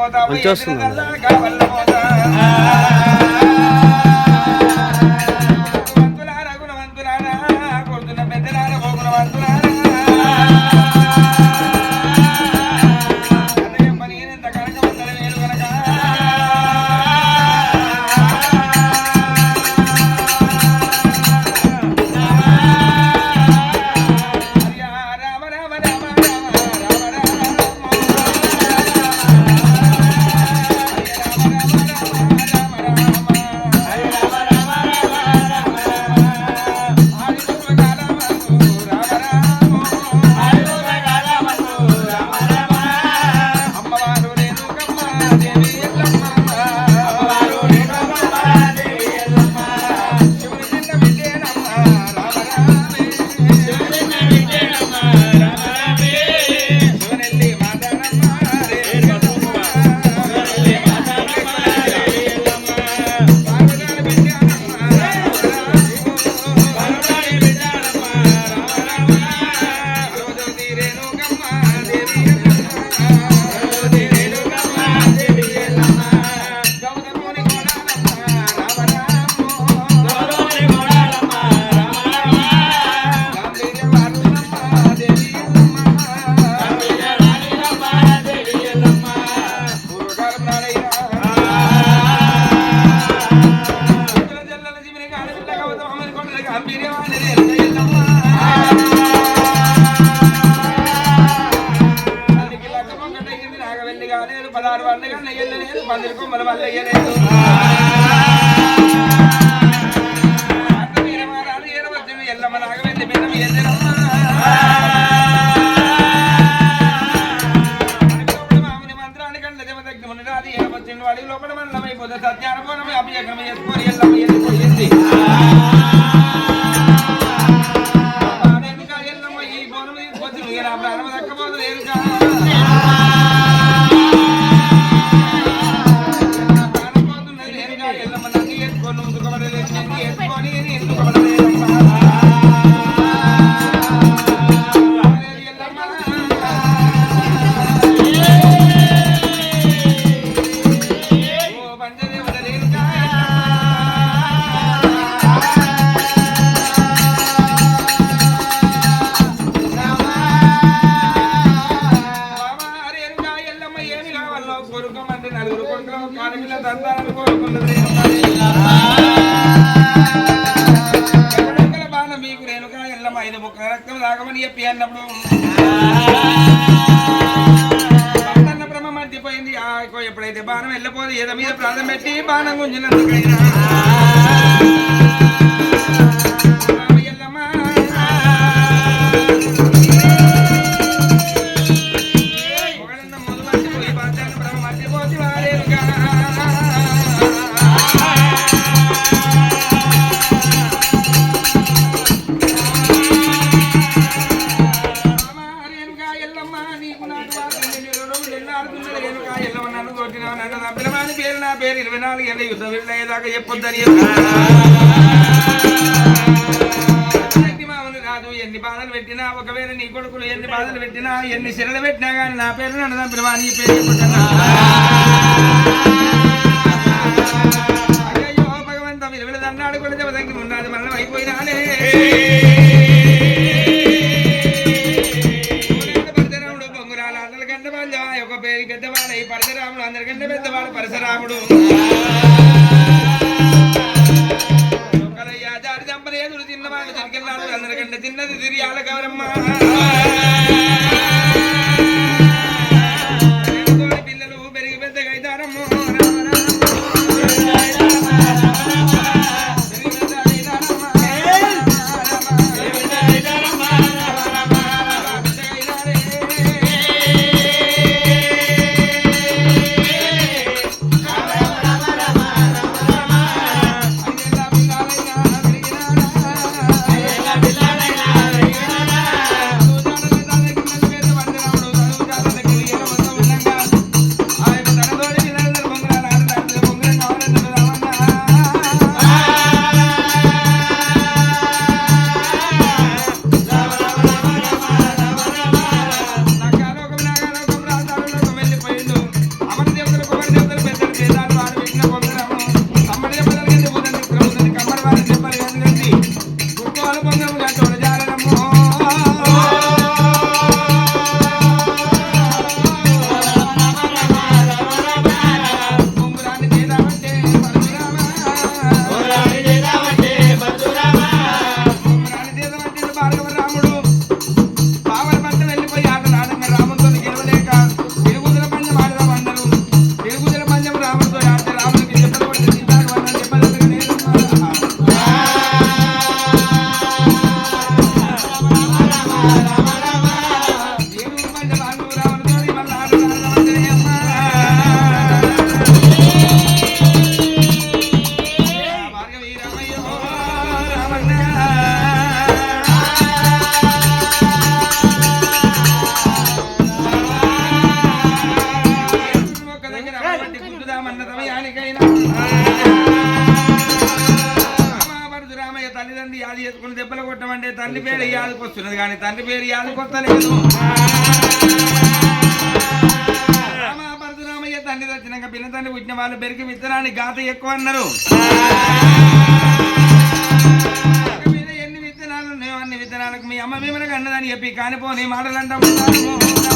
వస్తుంది. కాలేదు పదహారు నెయ్యలేదు పందిరి కొమ్మల వల్ల ఎయ్యలేదు వీరమారాలు ఏడవచ్చును ఎల్లమ్మ నాగవెల్లి బిడ్డ మీ వాడి లోపల అభిషేకం చేసుకొని ఎల్లమ్మ ఎల్లిపోయింది కొడుకులు కోరుకున్నది మీకు రేణుకా ఎల్లమ్మ ఐదు ముక్కల రక్తం తాగమని చెప్పి అన్నప్పుడు. అన్న మర్చిపోయింది. ఆ ఎప్పుడైతే బాణం వెళ్ళిపోదు ఏదో మీద ప్రాణం పెట్టి బాణం గుంజినందుకైనా. నీకు నాలుగు చెప్పొద్దని రాదు ఎన్ని బాధలు పెట్టినా ఒకవేళ నీ కొడుకులు ఎన్ని బాధలు పెట్టినా ఎన్ని శిరలు పెట్టినా కానీ నా పేరు నన్ను తప్పినమా నీ పేరు చెప్పుకున్నా అందరికంటే ఒక పేరు పెద్దవాడు ఈ పరశురాముడు అందరికంటే పెద్దవాడు పరశురాముడు. ఒక్కరయ్యా జాడి చంపలేదు తిన్నవాడు తిరిగిన్నాడు అందరికంటే తిన్నది తిరియాల గౌరమ్మ. Para తల్లిదండ్రి యాది చేసుకుని దెబ్బలు కొట్టమంటే తల్లి పేరు యాదికి వస్తున్నది కానీ తండ్రి పేరు యాదికి వస్తలేదు రామయ్య తండ్రి వచ్చినాక పిల్ల తండ్రి పుట్టిన వాళ్ళు పెరిగి విత్తనాన్ని గాత ఎక్కువ అన్నారు. ఎన్ని విత్తనాలు ఉన్నాయో అన్ని విత్తనాలకు మీ అమ్మ మిమ్మల్ని అన్నదని చెప్పి కానిపోని మాటలు అంటా ఉంటారు.